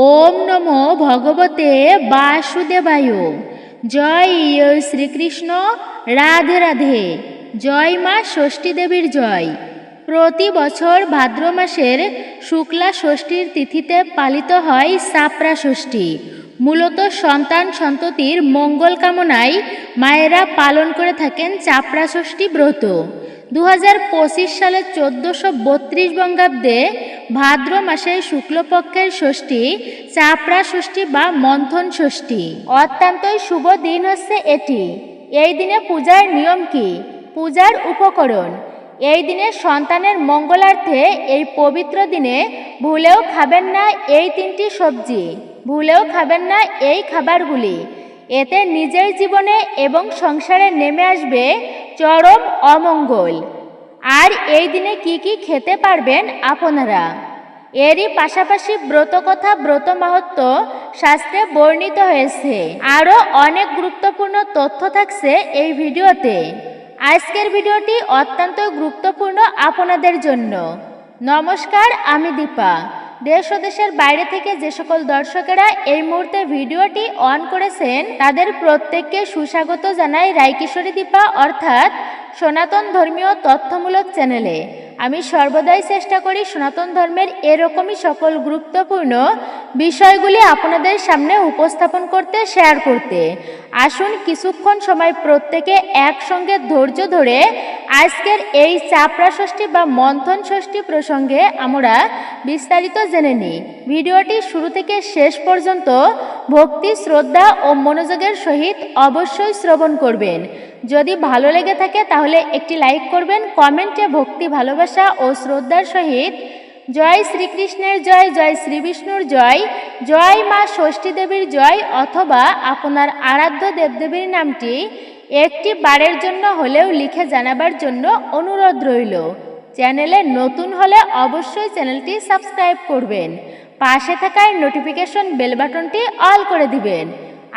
ওম নমো ভগবতে বাসুদেবায়। জয় শ্রীকৃষ্ণ, রাধে রাধে। জয় মা ষষ্ঠী দেবীর জয়। প্রতি বছর ভাদ্র মাসের শুক্লা ষষ্ঠীর তিথিতে পালিত হয় সাপরা ষষ্ঠী। মূলত সন্তান সন্ততির মঙ্গল কামনায় মায়েরা পালন করে থাকেন চাপড়া ষষ্ঠী ব্রত। দু সালের চোদ্দোশো বত্রিশ বঙ্গাব্দে ভাদ্র মাসের শুক্লপক্ষের ষষ্ঠী, চাপড়া ষষ্ঠী বা মন্থন ষষ্ঠী। অত্যন্তই শুভ দিন হচ্ছে এটি। এই দিনে পূজার নিয়ম কি? পূজার উপকরণ। এই দিনে সন্তানের মঙ্গলার্থে এই পবিত্র দিনে ভুলেও খাবেন না এই তিনটি সবজি। ভুলেও খাবেন না এই খাবারগুলি। এতে নিজের জীবনে এবং সংসারে নেমে আসবে চরম অমঙ্গল। আর এই দিনে কি কি খেতে পারবেন আপনারা? এরই পাশাপাশি ব্রতকথা ব্রত মাহাত্ম শাস্ত্রে বর্ণিত হয়েছে। আরও অনেক গুরুত্বপূর্ণ তথ্য থাকছে এই ভিডিওতে। আজকের ভিডিওটি অত্যন্ত গুরুত্বপূর্ণ আপনাদের জন্য। নমস্কার, আমি দীপা। দেশ ও দেশের বাইরে থেকে যে সকল দর্শকেরা এই মুহূর্তে ভিডিওটি অন করেছেন, তাদের প্রত্যেককে সুস্বাগত জানাই রায়কিশোরী দীপা, অর্থাৎ সনাতন ধর্মীয় তথ্যমূলক চ্যানেলে। আমি সর্বদাই চেষ্টা করি সনাতন ধর্মের এরকমই সকল গুরুত্বপূর্ণ বিষয়গুলি আপনাদের সামনে উপস্থাপন করতে শেয়ার করতে। আসুন কিছুক্ষণ সময় প্রত্যেকে একসঙ্গে ধৈর্য ধরে আজকের এই চাপড়া ষষ্ঠী বা মন্থন ষষ্ঠী প্রসঙ্গে আমরা বিস্তারিত জেনে নিই। ভিডিওটি শুরু থেকে শেষ পর্যন্ত ভক্তি, শ্রদ্ধা ও মনোযোগের সহিত অবশ্যই শ্রবণ করবেন। যদি ভালো লেগে থাকে তাহলে একটি লাইক করবেন কমেন্টে ভক্তি, ভালোবাসা ও শ্রদ্ধার সহিত জয় শ্রীকৃষ্ণের জয় জয় শ্রীবিষ্ণুর জয় জয় মা ষষ্ঠী দেবীর জয় অথবা আপনার আরাধ্য দেবদেবীর নামটি একটি বারের জন্য হলেও লিখে জানাবার জন্য অনুরোধ রইল। চ্যানেলে নতুন হলে অবশ্যই চ্যানেলটি সাবস্ক্রাইব করবেন। পাশে থাকার নোটিফিকেশন বেল বাটনটি অল করে দিবেন।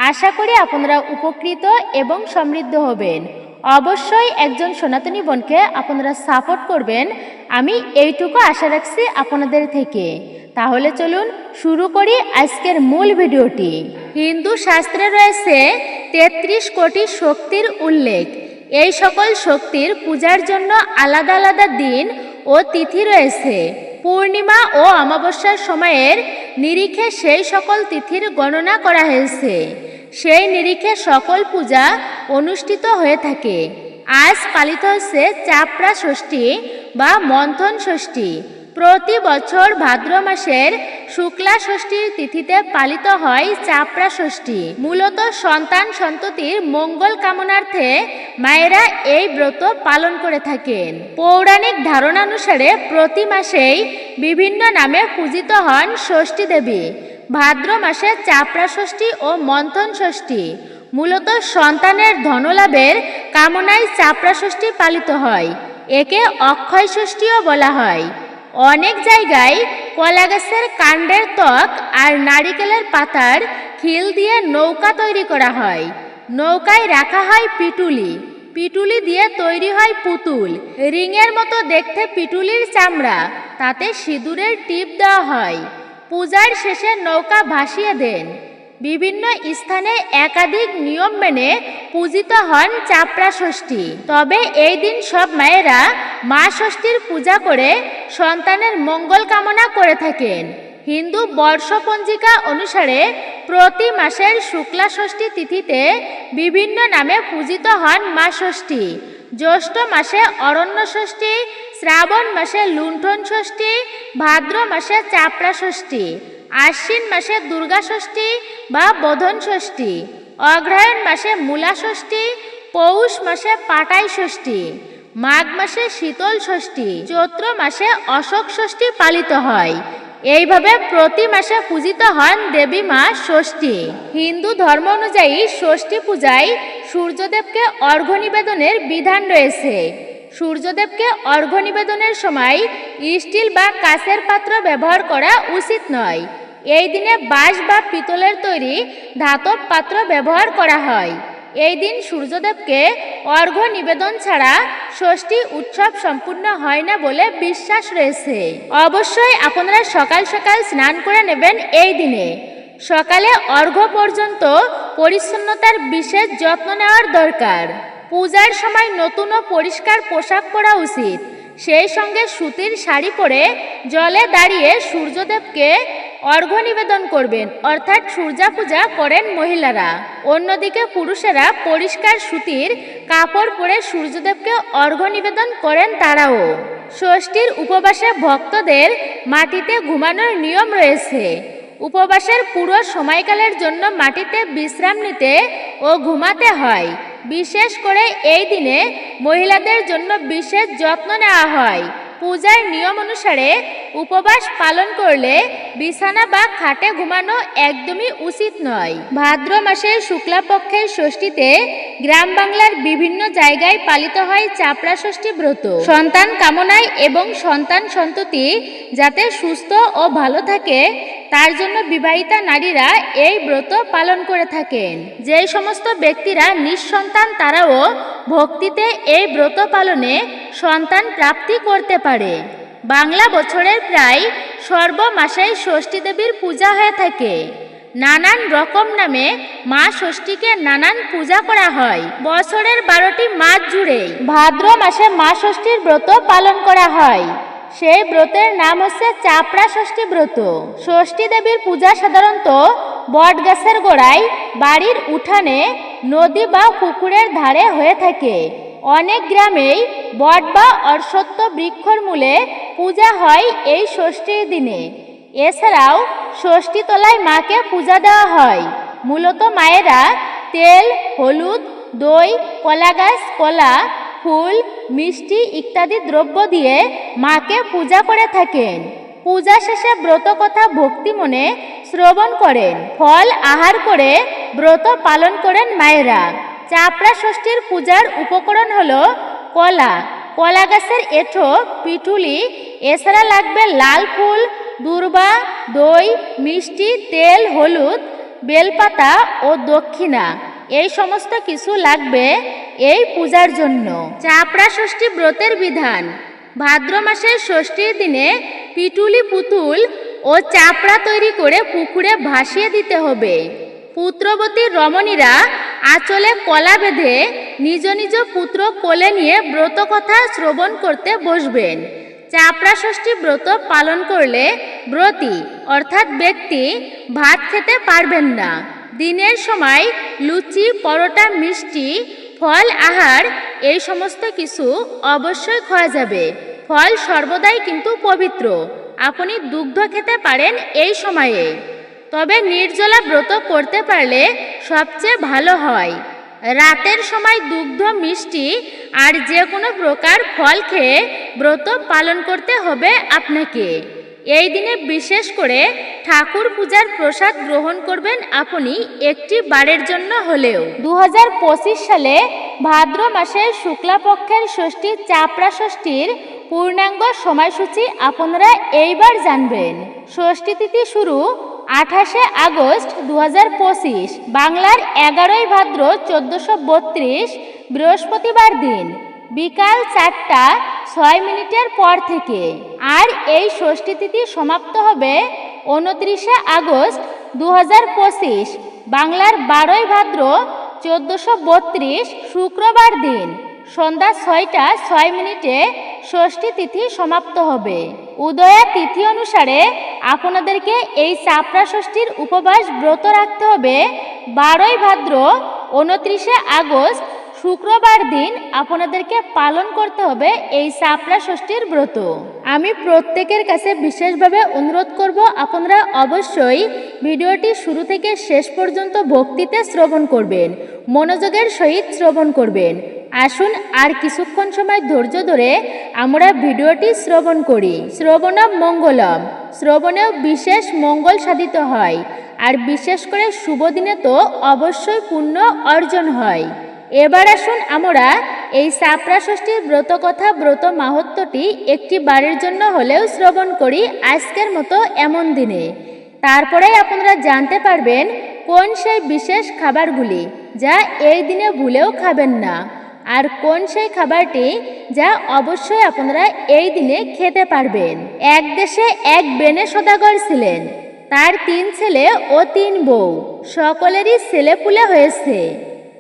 আশা করি আপনারা উপকৃত এবং সমৃদ্ধ হবেন। অবশ্যই একজন সনাতনী বোনকে আপনারা সাপোর্ট করবেন। আমি এইটুকু আশা রাখছি আপনাদের থেকে। তাহলে চলুন শুরু করি আজকের মূল ভিডিওটি। হিন্দু শাস্ত্রে রয়েছে, তেত্রিশ কোটি শক্তির উল্লেখ। এই সকল শক্তির পূজার জন্য আলাদা আলাদা দিন ও তিথি রয়েছে। পূর্ণিমা ও অমাবস্যার সময়ের নিরিখে সেই সকল তিথির গণনা করা হয়েছে। সেই নিরিখে সকল পূজা অনুষ্ঠিত হয়ে থাকে। আজ পালিত হচ্ছে চাপড়া ষষ্ঠী বা মন্থন ষষ্ঠী। প্রতি বছর ভাদ্র মাসের শুক্লা ষষ্ঠীর তিথিতে পালিত হয় চাপড়া ষষ্ঠী। মূলত সন্তান সন্ততির মঙ্গল কামনার্থে মায়েরা এই ব্রত পালন করে থাকেন। পৌরাণিক ধারণানুসারে প্রতি মাসেই বিভিন্ন নামে পূজিত হন ষষ্ঠী দেবী। ভাদ্র মাসে চাপড়া ষষ্ঠী ও মন্থন ষষ্ঠী। মূলত সন্তানের ধনলাভের কামনায় চাপড়া ষষ্ঠী পালিত হয়। একে অক্ষয় ষষ্ঠীও বলা হয়। অনেক জায়গায় কলা গাছের কাণ্ডের ত্বক আর নারিকেলের পাতার খিল দিয়ে নৌকা তৈরি করা হয়। নৌকায় রাখা হয় পিটুলি। পিটুলি দিয়ে তৈরি হয় পুতুল। রিংয়ের মতো দেখতে পিটুলির চামড়া। তাতে সিঁদুরের টিপ দেওয়া হয়। পূজার শেষে নৌকা ভাসিয়ে দেন। বিভিন্ন স্থানে একাধিক নিয়ম মেনে পূজিত হন চাপড়া ষষ্ঠী। তবে এই দিন সব মায়েরা মা ষষ্ঠীর পূজা করে সন্তানের মঙ্গল কামনা করে থাকেন। হিন্দু বর্ষপঞ্জিকা অনুসারে প্রতি মাসের শুক্লা ষষ্ঠী তিথিতে বিভিন্ন নামে পূজিত হন মা ষষ্ঠী। জ্যৈষ্ঠ মাসে অরণ্য ষষ্ঠী শ্রাবণ মাসে লুণ্ঠন ষষ্ঠী, ভাদ্র মাসে চাপড়া ষষ্ঠী, আশ্বিন মাসে দুর্গা ষষ্ঠী বা বোধন ষষ্ঠী, অগ্রহায়ণ মাসে মূলা ষষ্ঠী, পৌষ মাসে পাটাই ষষ্ঠী, মাঘ মাসে শীতল ষষ্ঠী, চৈত্র মাসে অশোক ষষ্ঠী পালিত হয়। এইভাবে প্রতি মাসে পূজিত হন দেবী মা ষষ্ঠী। হিন্দু ধর্ম অনুযায়ী ষষ্ঠী পূজায় সূর্যদেবকে অর্ঘ্য নিবেদনের বিধান রয়েছে। সূর্যদেবকে অর্ঘ্য নিবেদনের সময় স্টিল বা কাঁচের পাত্র ব্যবহার করা উচিত নয়। এই দিনে বাঁশ বা পিতলের তৈরি ধাতব পাত্র ব্যবহার করা হয়। এই দিন সূর্যদেবকে অর্ঘ্য নিবেদন ছাড়া ষষ্ঠী উৎসব সম্পূর্ণ হয় না বলে বিশ্বাস রয়েছে। অবশ্যই আপনারা সকাল সকাল স্নান করে নেবেন এই দিনে। সকালে অর্ঘ্য পর্যন্ত পরিচ্ছন্নতার বিশেষ যত্ন নেওয়ার দরকার। পূজার সময় নতুন ও পরিষ্কার পোশাক পরা উচিত। সেই সঙ্গে সুতির শাড়ি পরে জলে দাঁড়িয়ে সূর্যদেবকে অর্ঘ্য নিবেদন করবেন, অর্থাৎ সূর্যা পূজা করেন মহিলারা। অন্যদিকে পুরুষেরা পরিষ্কার সুতির কাপড় পরে সূর্যদেবকে অর্ঘ্য নিবেদন করেন তারাও। ষষ্ঠীর উপবাসে ভক্তদের মাটিতে ঘুমানোর নিয়ম রয়েছে। উপবাসের পুরো সময়কালের জন্য মাটিতে বিশ্রাম নিতে ও ঘুমাতে হয়। বিশেষ করে এই দিনে মহিলাদের জন্য বিশেষ যত্ন নেওয়া হয়। পূজার নিয়ম অনুসারে উপবাস পালন করলে বিছানা বা খাটে ঘুমানো একদমই উচিত নয়। ভাদ্র মাসের শুক্লাপক্ষের ষষ্ঠীতে গ্রাম বাংলার বিভিন্ন জায়গায় পালিত হয় চাপড়া ষষ্ঠী ব্রত। সন্তান কামনায় এবং সন্তান সন্ততি যাতে সুস্থ ও ভালো থাকে, তার জন্য বিবাহিতা নারীরা এই ব্রত পালন করে থাকেন। যে সমস্ত ব্যক্তিরা নিঃসন্তান, তারাও ভক্তিতে এই ব্রত পালনে সন্তান প্রাপ্তি করতে পারে। বাংলা বছরের প্রায় সর্বমাসেই ষষ্ঠী দেবীর পূজা হয়ে থাকে। নানান রকম নামে মা ষষ্ঠীকে নানান পূজা করা হয়। বছরের বারোটি মাস জুড়ে ভাদ্র মাসে মা ষষ্ঠীর ব্রত পালন করা হয়। সেই ব্রতের নাম হচ্ছে চাপড়া ষষ্ঠী ব্রত। ষষ্ঠী দেবীর পূজা সাধারণত বট গাছের গোড়ায়, বাড়ির উঠানে, নদী বা পুকুরের ধারে হয়ে থাকে। অনেক গ্রামেই বট বা অশ্বত্থ বৃক্ষর মূলে পূজা হয় এই ষষ্ঠীর দিনে। এছাড়াও ষষ্ঠী তলায় মাকে পূজা দেওয়া হয়। মূলত মায়েরা তেল, হলুদ, দই কলা গাছ কলা, ফুল, মিষ্টি ইত্যাদি দ্রব্য দিয়ে মাকে পূজা করে থাকেন। পূজা শেষে ব্রত কথা ভক্তি মনে শ্রবণ করেন। ফল আহার করে ব্রত পালন করেন মায়েরা। চাপড়া ষষ্ঠীর পূজার উপকরণ হলো কলা। কলা গাছের এঁঠো, পিঠুলি, এছাড়া লাগবে লাল ফুল, দুর্বা, দই, মিষ্টি, তেল, হলুদ, বেলপাতা ও দক্ষিণা। এই সমস্ত কিছু লাগবে এই পূজার জন্য। চাপড়া ষষ্ঠী ব্রতের বিধান। ভাদ্র মাসের ষষ্ঠীর দিনে পিটুলি পুতুল ও চাপড়া তৈরি করে পুকুরে ভাসিয়ে দিতে হবে। পুত্রবতী রমণীরা আঁচলে কলা বেঁধে নিজ নিজ পুত্র কোলে নিয়ে ব্রত কথা শ্রবণ করতে বসবেন। চাপড়া ষষ্ঠী ব্রত পালন করলে ব্রতী, অর্থাৎ ব্যক্তি, ভাত খেতে পারবেন না। দিনের সময় লুচি, পরোটা, মিষ্টি, ফল, আহার, এই সমস্ত কিছু অবশ্যই খাওয়া যাবে। ফল সর্বদাই কিন্তু পবিত্র। আপনি দুগ্ধ খেতে পারেন এই সময়ে। তবে নির্জলা ব্রত করতে পারলে সবচেয়ে ভালো হয়। রাতের সময় দুগ্ধ, মিষ্টি আর যে কোনো প্রকার ফল খেয়ে ব্রত পালন করতে হবে আপনাকে। এই দিনে বিশেষ করে ঠাকুর পূজার প্রসাদ গ্রহণ করবেন আপনি একটি বারের জন্য হলেও। দু হাজার পঁচিশ সালে ভাদ্র মাসের শুক্লাপক্ষের ষষ্ঠী চাপড়া ষষ্ঠীর পূর্ণাঙ্গ সময়সূচি আপনারা এইবার জানবেন। ষষ্ঠী তিথি শুরু আঠাশে আগস্ট দু হাজার পঁচিশ, বাংলার এগারোই ভাদ্র চোদ্দোশো বত্রিশ, বৃহস্পতিবার দিন, বিকাল চারটা ছয় মিনিটের পর থেকে। আর এই ষষ্ঠী তিথি সমাপ্ত হবে উনত্রিশে আগস্ট দু হাজার পঁচিশ, বাংলার বারোই ভাদ্র চোদ্দোশো বত্রিশ, শুক্রবার দিন। সন্ধ্যা ছয়টা ছয় মিনিটে ষষ্ঠী তিথি সমাপ্ত হবে। উদয়া তিথি অনুসারে আপনাদেরকে এই চাপড়া ষষ্ঠীর উপবাস ব্রত রাখতে হবে। বারোই ভাদ্র উনত্রিশে আগস্ট শুক্রবার দিন আপনাদেরকে পালন করতে হবে এই চাপড়া ষষ্ঠীর ব্রত। আমি প্রত্যেকের কাছে বিশেষভাবে অনুরোধ করব, আপনারা অবশ্যই ভিডিওটি শুরু থেকে শেষ পর্যন্ত ভক্তিতে শ্রবণ করবেন, মনোযোগের সহিত শ্রবণ করবেন। আসুন আর কিছুক্ষণ সময় ধৈর্য ধরে আমরা ভিডিওটি শ্রবণ করি। শ্রবণম মঙ্গলম। শ্রবণেও বিশেষ মঙ্গল সাধিত হয়। আর বিশেষ করে শুভ দিনে তো অবশ্যই পুণ্য অর্জন হয়। এবার আসুন আমরা এই সাপড়া ষষ্ঠীর ব্রত কথা ব্রত মাহাত্মটি একটি বাড়ির জন্য হলেও শ্রবণ করি আজকের মতো এমন দিনে। তারপরেই আপনারা জানতে পারবেন কোন সেই বিশেষ খাবারগুলি যা এই দিনে ভুলেও খাবেন না। আর কোন সেই খাবারটি যা অবশ্যই আপনারা এই দিনে খেতে পারবেন? এক দেশে এক বেনে সদাগর ছিলেন। তার তিন ছেলে ও তিন বউ। সকলেরই ছেলেপুলে হয়েছে।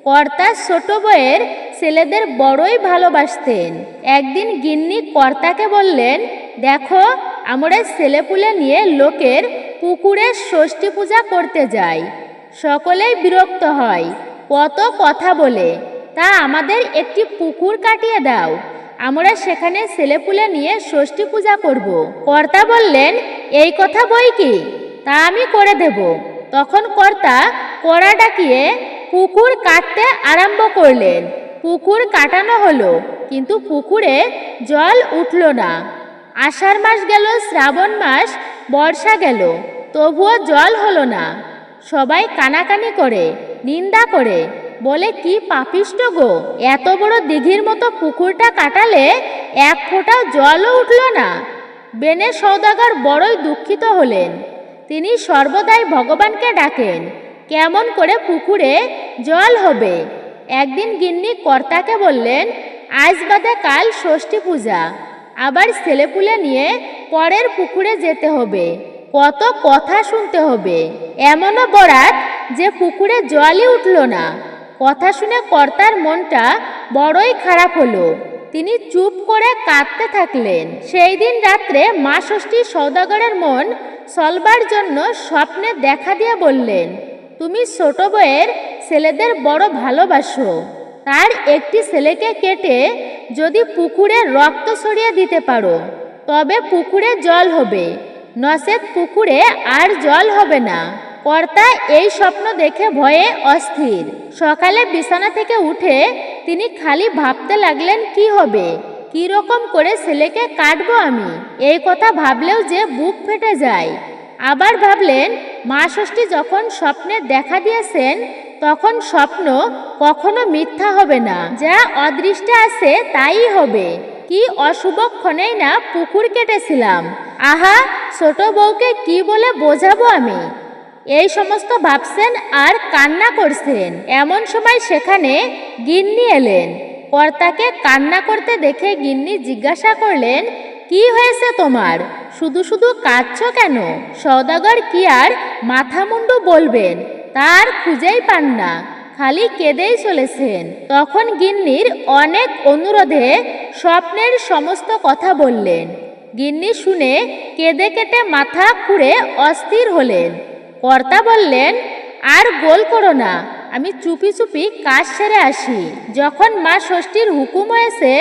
কর্তা ছোট বউয়ের ছেলেদের বড়ই ভালোবাসতেন। একদিন গিন্নি কর্তাকে বললেন, দেখো, আমরা ছেলেপুলে নিয়ে লোকের পুকুরে ষষ্ঠী পূজা করতে যাই। সকলেই বিরক্ত হয়। কত কথা বলে। তা আমাদের একটি পুকুর কাটিয়ে দাও। আমরা সেখানে ছেলেপুলে নিয়ে ষষ্ঠী পূজা করব। কর্তা বললেন, এই কথা বই কি? তা আমি করে দেব। তখন কর্তা কড়া ডাকিয়ে পুকুর কাটতে আরম্ভ করলেন। পুকুর কাটানো হলো, কিন্তু পুকুরে জল উঠল না। আষাঢ় মাস গেল, শ্রাবণ মাস, বর্ষা গেল, তবুও জল হলো না। সবাই কানাকানি করে, নিন্দা করে। বলে, কি পাপিষ্ট গো! এত বড় দিঘির মতো পুকুরটা কাটালে এক ফোঁটা জলও উঠল না। বেনে সৌদাগর বড়ই দুঃখিত হলেন। তিনি সর্বদাই ভগবানকে ডাকেন, কেমন করে পুকুরে জল হবে? একদিন গিন্নি কর্তাকে বললেন, আজ বাদে কাল ষষ্ঠী পূজা, আবার ছেলেপুলে নিয়ে পরের পুকুরে যেতে হবে, কত কথা শুনতে হবে। এমনও বরাত যে পুকুরে জলই উঠল না। কথা শুনে কর্তার মনটা বড়ই খারাপ হলো। তিনি চুপ করে কাঁদতে থাকলেন। সেই দিন রাত্রে মা ষষ্ঠী সৌদাগরের মন সলবার জন্য স্বপ্নে দেখা দিয়ে বললেন, তুমি ছোট বউয়ের ছেলেদের বড় ভালোবাসো। তার একটি ছেলেকে কেটে যদি পুকুরে রক্ত ছড়িয়ে দিতে পারো, তবে পুকুরে জল হবে। নচেত পুকুরে আর জল হবে না। কর্তা এই স্বপ্ন দেখে ভয়ে অস্থির। সকালে বিছানা থেকে উঠে তিনি খালি ভাবতে লাগলেন, কি হবে? কি রকম করে ছেলেকে কাটবো আমি? এই কথা ভাবলেও যে বুক ফেটে যায়। আবার ভাবলেন, মা ষষ্ঠী যখন স্বপ্নে দেখা দিয়েছেন, তখন স্বপ্ন কখনো মিথ্যা হবে না। যা অদৃষ্টে আছে তাই হবে। কি অশুভ ক্ষণেই না পুকুর কেটেছিলাম। আহা, ছোট বউকে কি বলে বোঝাবো আমি? এই সমস্ত ভাবছেন আর কান্না করছেন। এমন সময় সেখানে গিন্নি এলেন। কর্তাকে কান্না করতে দেখে গিন্নি জিজ্ঞাসা করলেন, কি হয়েছে তোমার? শুধু শুধু কাঁদছ কেন? সৌদাগর কি আর মাথা মুন্ডু বলবেন? তার খুঁজেই পান না। খালি কেঁদেই চলেছেন। তখন গিন্নির অনেক অনুরোধে স্বপ্নের সমস্ত কথা বললেন। গিন্নি শুনে কেঁদে কেটে মাথা খুঁড়ে অস্থির হলেন। কর্তা বললেন, আর গোল করো না। আমি চুপি চুপি কাজ সেরে আসি। যখন মা ষষ্ঠীর হুকুম হয়েছে,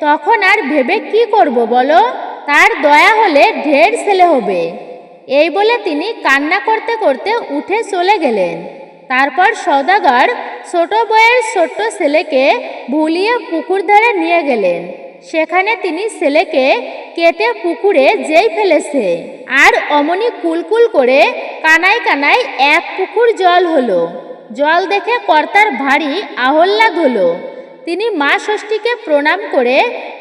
তখন আর ভেবে কি করব বলো? তার দয়া হলে ঢের ছেলে হবে। এই বলে তিনি কান্না করতে করতে উঠে চলে গেলেন। তারপর সৌদাগর ছোট বয়ের ছোট্ট ছেলেকে ভুলিয়ে পুকুর ধারে নিয়ে গেলেন। সেখানে তিনি ছেলেকে কেটে পুকুরে যেই ফেলেছে। আর অমনি কুলকুল করে কানায় কানায় এক পুকুর জল হলো। জল দেখে কর্তার ভারী আহল্লাদ হলো। তিনি মা ষষ্ঠীকে প্রণাম করে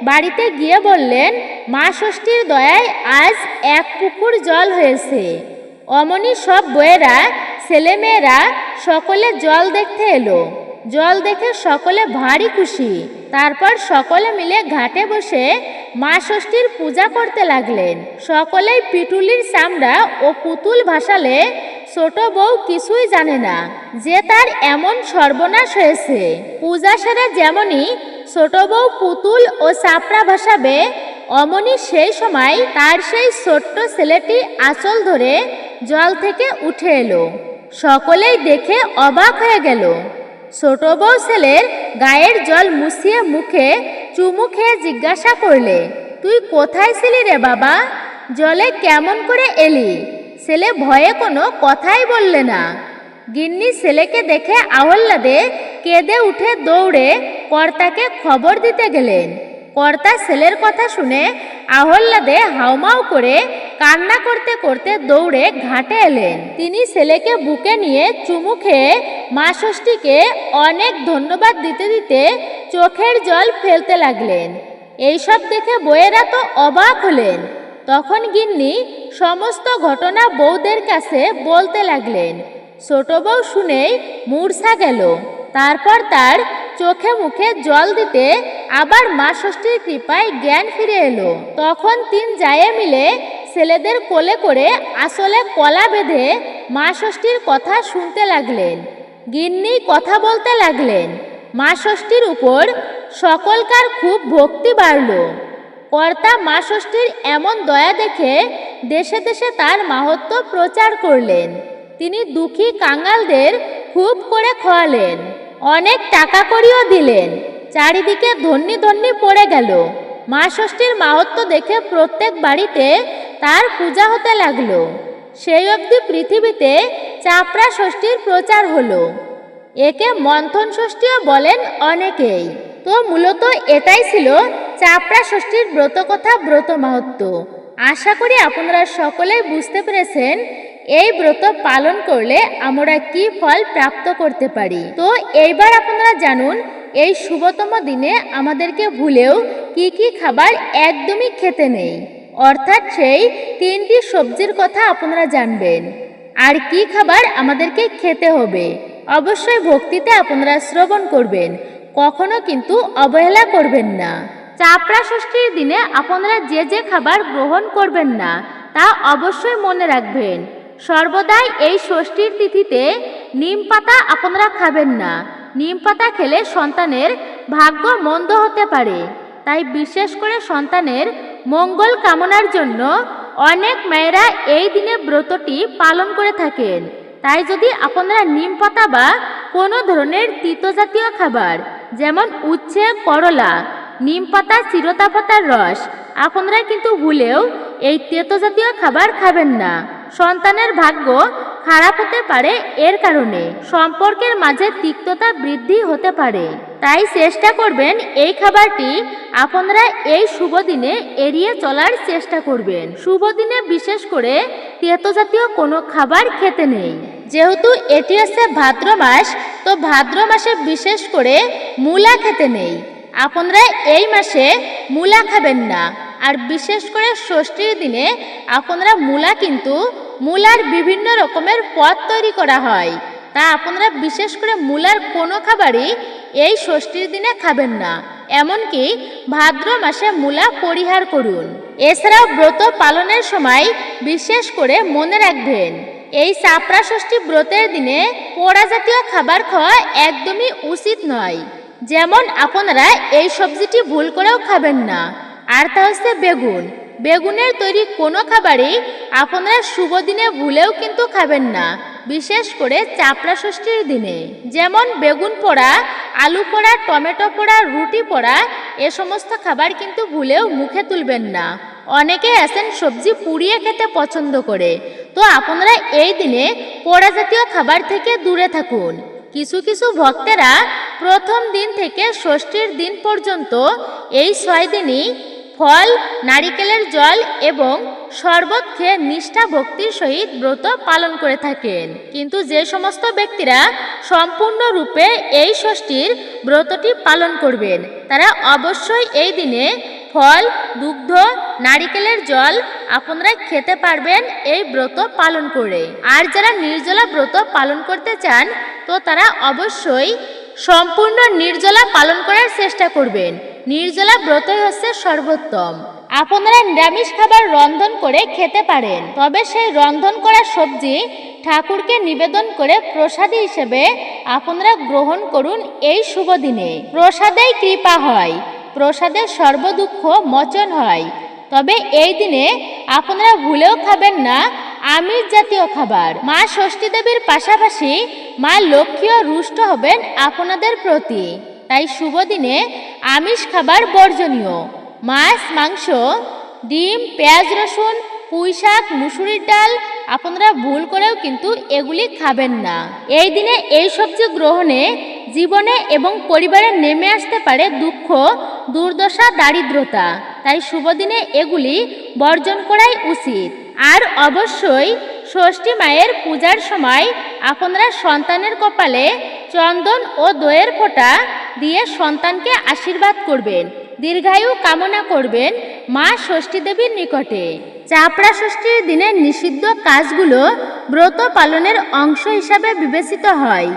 বাড়িতে গিয়ে বললেন, মা ষষ্ঠীর দয়ায় আজ এক পুকুর জল হয়েছে। অমনি সব বইয়েরা ছেলেমেয়েরা সকলে জল দেখতে এলো। জল দেখে সকলে ভারী খুশি। তারপর সকলে মিলে ঘাটে বসে মা ষষ্ঠীর পূজা করতে লাগলেন। সকলেই পিটুলির চামড়া ও পুতুল ভাসালে ছোট বউ কিছুই জানে না যে তার এমন সর্বনাশ হয়েছে। পূজা সেরে যেমনই ছোট বউ পুতুল ও চাপড়া ভাসাবে, অমনি সেই সময় তার সেই ছোট্ট ছেলেটি আঁচল ধরে জল থেকে উঠে এলো। সকলেই দেখে অবাক হয়ে গেল। ছোট বউ ছেলের গায়ের জল মুছিয়ে মুখে চুমু খেয়ে জিজ্ঞাসা করলে, তুই কোথায় ছিলি রে বাবা? জলে কেমন করে এলি? ছেলে ভয়ে কোনো কথাই বললে না। গিন্নি ছেলেকে দেখে আহল্লাদে কেঁদে উঠে দৌড়ে কর্তাকে খবর দিতে গেলেন। কর্তা ছেলের কথা শুনে আহ্লাদে হাউমাউ করে কান্না করতে করতে দৌড়ে ঘাটে এলেন। তিনি ছেলেকে বুকে নিয়ে চুমু খেয়ে মা ষষ্ঠীকে অনেক ধন্যবাদ দিতে দিতে চোখের জল ফেলতে লাগলেন। এইসব দেখে বইয়েরা তো অবাক হলেন। তখন গিন্নি সমস্ত ঘটনা বউদের কাছে বলতে লাগলেন। ছোট বউ শুনেই মূর্ছা গেল। তারপর তার চোখে মুখে জল দিতে আবার মা ষষ্ঠীর কৃপায় জ্ঞান ফিরে এলো। তখন তিন জায়ে মিলে ছেলেদের কোলে করে আসলে কলা বেঁধে মা ষষ্ঠীর কথা শুনতে লাগলেন। গিন্নি কথা বলতে লাগলেন। মা ষষ্ঠীর উপর সকলকার খুব ভক্তি বাড়ল। কর্তা মা ষষ্ঠীর এমন দয়া দেখে দেশে দেশে তার মাহাত্ম প্রচার করলেন। তিনি দুঃখী কাঙ্গালদের খুব করে খোয়ালেন। অনেক টাকা করিও দিলেন। চারিদিকে ধন্যি ধন্যি পড়ে গেল। মা ষষ্ঠীর মাহাত্ম দেখে প্রত্যেক বাড়িতে তার পূজা হতে লাগল। সেই অবধি পৃথিবীতে চাপড়া ষষ্ঠীর প্রচার হলো। একে মন্থন ষষ্ঠীও বলেন অনেকেই। তো মূলত এটাই ছিল চাপড়া ষষ্ঠীর ব্রত কথা ব্রত মাহাত্ম। আশা করি আপনারা সকলেই বুঝতে পেরেছেন এই ব্রত পালন করলে আমরা কি ফল প্রাপ্ত করতে পারি। তো এইবার আপনারা জানুন, এই শুভতম দিনে আমাদেরকে ভুলেও কি কি খাবার একদমই খেতে নেই। অর্থাৎ সেই তিনটি সবজির কথা আপনারা জানবেন। আর কি খাবার আমাদেরকে খেতে হবে? অবশ্যই ভক্তিতে আপনারা শ্রবণ করবেন। কখনো কিন্তু অবহেলা করবেন না। চাপড়া ষষ্ঠীর দিনে আপনারা যে যে খাবার গ্রহণ করবেন না, তা অবশ্যই মনে রাখবেন। সর্বদাই এই ষষ্ঠীর তিথিতে নিম পাতা আপনারা খাবেন না। নিম পাতা খেলে সন্তানের ভাগ্য মন্দ হতে পারে। তাই বিশেষ করে সন্তানের মঙ্গল কামনার জন্য অনেক মেয়েরা এই দিনে ব্রতটি পালন করে থাকেন। তাই যদি আপনারা নিম পাতা বা কোনো ধরনের জাতীয় খাবার, যেমন উচ্ছে, করলা, নিম পাতা, চিরতা পাতার রস, আপনারা কিন্তু ভুলেও এই জাতীয় খাবার খাবেন না। সন্তানের ভাগ্য খারাপ হতে পারে এর কারণে। সম্পর্কের মাঝে তিক্ততা বৃদ্ধি হতে পারে। তাই চেষ্টা করবেন এই খাবারটি আপনারা এই শুভ দিনে এড়িয়ে চলার চেষ্টা করবেন। শুভ দিনে বিশেষ করে তেতো জাতীয় কোনো খাবার খেতে নেই। যেহেতু এটি হচ্ছে ভাদ্র মাস, তো ভাদ্র মাসে বিশেষ করে মূলা খেতে নেই। আপনারা এই মাসে মূলা খাবেন না। আর বিশেষ করে ষষ্ঠীর দিনে আপনারা মূলা কিন্তু মূলার বিভিন্ন রকমের পদ তৈরি করা হয়। তা আপনারা বিশেষ করে মূলার কোনো খাবারই এই ষষ্ঠীর দিনে খাবেন না। এমনকি ভাদ্র মাসে মূলা পরিহার করুন। এছাড়াও ব্রত পালনের সময় বিশেষ করে মনে রাখবেন, এই চাপড়া ষষ্ঠী ব্রতের দিনে পোড়া জাতীয় খাবার খাওয়া একদমই উচিত নয়। যেমন আপনারা এই সবজিটি ভুল করেও খাবেন না। আর তা হচ্ছে বেগুন। বেগুনের তৈরি কোনো খাবারই আপনারা শুভ দিনে ভুলেও কিন্তু খাবেন না। বিশেষ করে চাপড়া ষষ্ঠীর দিনে, যেমন বেগুন পোড়া, আলু পোড়া, টমেটো পোড়া, রুটি পোড়া, এ সমস্ত খাবার কিন্তু ভুলেও মুখে তুলবেন না। অনেকে আছেন সবজি পুড়িয়ে খেতে পছন্দ করে। তো আপনারা এই দিনে পোড়া জাতীয় খাবার থেকে দূরে থাকুন। কিছু কিছু ভক্তেরা প্রথম দিন থেকে ষষ্ঠীর দিন পর্যন্ত এই ছয় দিনই ফল, নারিকেলের জল এবং শরবত খেয়ে নিষ্ঠা ভক্তির সহিত ব্রত পালন করে থাকেন। কিন্তু যে সমস্ত ব্যক্তিরা সম্পূর্ণরূপে এই ষষ্ঠীর ব্রতটি পালন করবেন, তারা অবশ্যই এই দিনে ফল, দুগ্ধ, নারিকেলের জল আপনারা খেতে পারবেন এই ব্রত পালন করে। আর যারা নির্জলা ব্রত পালন করতে চান, তো তারা অবশ্যই সম্পূর্ণ নির্জলা পালন করার চেষ্টা করবেন। নির্জলা ব্রতই হচ্ছে সর্বোত্তম। আপনারা নিরামিষ খাবার রন্ধন করে খেতে পারেন। তবে সেই রন্ধন করা সবজি ঠাকুরকে নিবেদন করে প্রসাদী হিসেবে আপনারা গ্রহণ করুন এই শুভ দিনে। প্রসাদেই কৃপা হয় প্রসাদের সর্বদুঃখ মোচন হয়। তবে এই দিনে আপনারা ভুলেও খাবেন না, আমিষ জাতীয় খাবার। মা ষষ্ঠী দেবীর পাশাপাশি মা লক্ষ্মীও রুষ্ট হবেন আপনাদের প্রতি। তাই শুভ দিনে আমিষ খাবার বর্জনীয়। মাছ, মাংস, ডিম, পেঁয়াজ, রসুন, পুঁই শাক, মুসুরির ডাল, আপনারা ভুল করেও কিন্তু এগুলি খাবেন না। এই দিনে এই সবজি গ্রহণে জীবনে এবং পরিবারে নেমে আসতে পারে দুঃখ, দুর্দশা, দারিদ্রতা। তাই শুভ দিনে এগুলি বর্জন করাই উচিত। আর অবশ্যই ষষ্ঠী মায়ের পূজার সময় আপনারা সন্তানের কপালে চন্দন ও দইয়ের ফোঁটা দিয়ে সন্তানকে আশীর্বাদ করবেন, দীর্ঘায়ু কামনা করবেন মা ষষ্ঠী দেবীর নিকটে। চাপড়া ষষ্ঠীর দিনে নিষিদ্ধ কাজগুলো ব্রত পালনের অংশ হিসাবে বিবেচিত হয়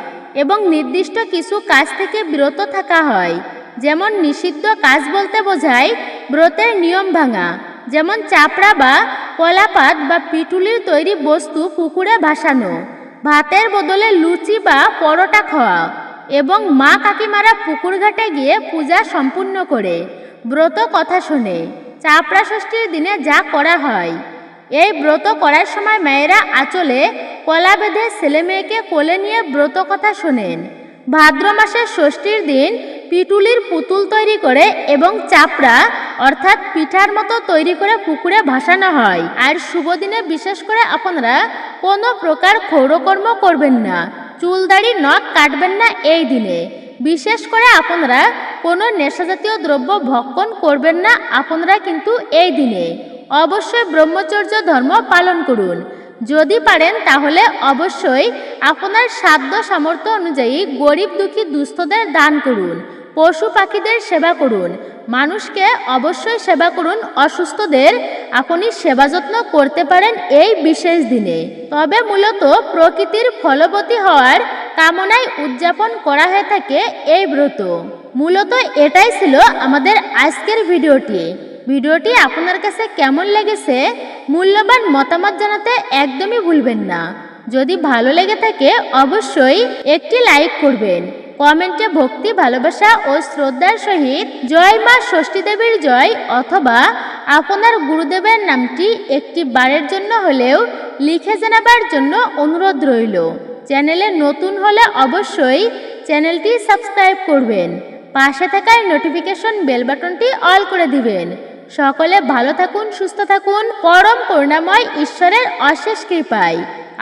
এবং নির্দিষ্ট কিছু কাজ থেকে বিরত থাকা হয়। যেমন নিষিদ্ধ কাজ বলতে বোঝায় ব্রতের নিয়ম ভাঙা, যেমন চাপড়া বা কলাপাত বা পিটুলির তৈরি বস্তু পুকুরে ভাসানো। ভাতের বদলে লুচি বা পরোটা খাওয়া এবং মা কাকিমারা পুকুর ঘাটে গিয়ে পূজা সম্পূর্ণ করে। ব্রত কথা শুনে চাপড়া ষষ্ঠীর দিনে যা করা হয়। এই ব্রত করার সময় মেয়েরা আঁচলে কলা বেঁধে ছেলে মেয়েকে কোলে নিয়ে ব্রত কথা শোনেন। ভাদ্র মাসের ষষ্ঠীর দিন পিটুলির পুতুল তৈরি করে এবং চাপড়া, অর্থাৎ পিঠার মতো তৈরি করে পুকুরে ভাসানো হয়। আর শুভ দিনে বিশেষ করে আপনারা কোনো প্রকার ক্ষৌরকর্ম করবেন না। চুল দাড়ি নখ কাটবেন না এই দিনে। বিশেষ করে আপনারা কোনো নেশাজাতীয় দ্রব্য ভক্ষণ করবেন না আপনারা কিন্তু এই দিনে। অবশ্যই ব্রহ্মচর্য ধর্ম পালন করুন। যদি পারেন তাহলে অবশ্যই আপনার সাধ্য সামর্থ্য অনুযায়ী গরিব দুঃখী দুস্থদের দান করুন। পশু পাখিদের সেবা করুন। মানুষকে অবশ্যই সেবা করুন। অসুস্থদের আপনি সেবা যত্ন করতে পারেন এই বিশেষ দিনে। তবে মূলত প্রকৃতির ফলবতী হওয়ার কামনায় উদযাপন করা হয়ে থাকে এই ব্রত। মূলত এটাই ছিল আমাদের আজকের ভিডিওটি। ভিডিওটি আপনার কাছে কেমন লেগেছে মূল্যবান মতামত জানাতে একদমই ভুলবেন না। যদি ভালো লেগে থাকে অবশ্যই একটি লাইক করবেন। কমেন্টে ভক্তি, ভালোবাসা ও শ্রদ্ধার সহিত জয় মা ষষ্ঠী দেবীর জয় অথবা আপনার গুরুদেবের নামটি একটি বারের জন্য হলেও লিখে জানাবার জন্য অনুরোধ রইল। চ্যানেলে নতুন হলে অবশ্যই চ্যানেলটি সাবস্ক্রাইব করবেন। পাশে থাকার নোটিফিকেশন বেল বাটনটি অল করে দিবেন। সকলে ভালো থাকুন, সুস্থ থাকুন, পরম করুণাময় ঈশ্বরের অশেষ কৃপায়।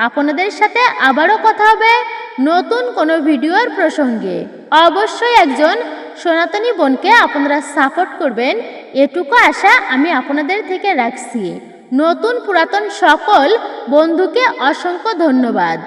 আপনাদের সাথে আবারও কথা হবে। নতুন কোনো ভিডিওর প্রসঙ্গে অবশ্যই একজন সনাতনী বোনকে আপনারা সাপোর্ট করবেন। এটুকু আশা আমি আপনাদের থেকে রাখছি। নতুন পুরাতন সকল বন্ধুকে অসংখ্য ধন্যবাদ।